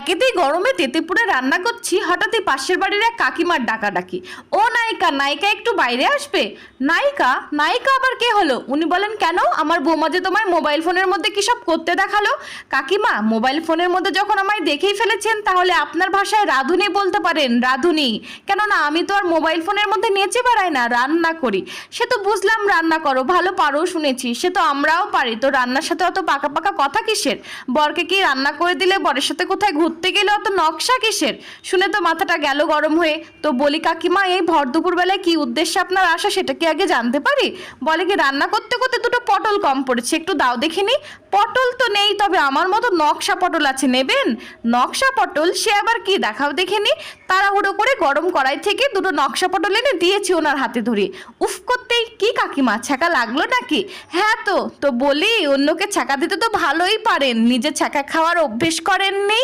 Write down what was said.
একেতেই গরমে তেতেপুরে রান্না করছি, হঠাৎই পাশের বাড়ির এক কাকিমার ডাকাডাকি। ও নায়িকা নায়িকা একটু বাইরে আসবে? নায়িকা নায়িকা আবার কে হলো? উনি বলেন, কেন? আমার বৌমা যে তোমার মোবাইল ফোনের মধ্যে কি সব করতে দেখাল? কাকিমা, মোবাইল ফোনের মধ্যে যখন আমায় দেখেই ফেলেছেন, তাহলে আপনার ভাষায় রাধুনি বলতে পারেন, রাধুনি। কেননা, আমি তো আর মোবাইল ফোনের মধ্যে নেচে বেড়াই না, রান্না করি। সে তো বুঝলাম, রান্না করো, ভালো পারো শুনেছি। সে তো আমরাও পারি। তো রান্নার সাথে অত পাকা পাকা কথা কিসের? বরকে কি রান্না করে দিলে বরের সাথে কোথায় গেলে অত নকশা কিসের? শুনে তো মাথাটা গেল গরম হয়ে। তো বলি, কাকিমা, এই ভর দুপুর বেলায় কি উদ্দেশ্যে আপনার আসা সেটা কি আগে জানতে পারি? বলে কি, রান্না করতে করতে দুটো পটল কম পড়েছে। একটু দাও দেখিনি পটল তো নেই, তবে আমার মতো নকশা পটল আছে, নেবেন? নকশা পটল, সে আবার কি? দেখাও দেখিনি তাড়াহুড়ো করে গরম কড়াই থেকে দুটো নকশা পটল এনে দিয়েছি ওনার হাতে ধরে। উফ, করতেই কি কাকিমা, ছ্যাঁকা লাগল নাকি? হ্যাঁ তো তো বলি, অন্যকে ছ্যাঁকা দিতে তো ভালোই পারেন। নিজে ছ্যাঁকা খাওয়ার অভ্যেস করেননি?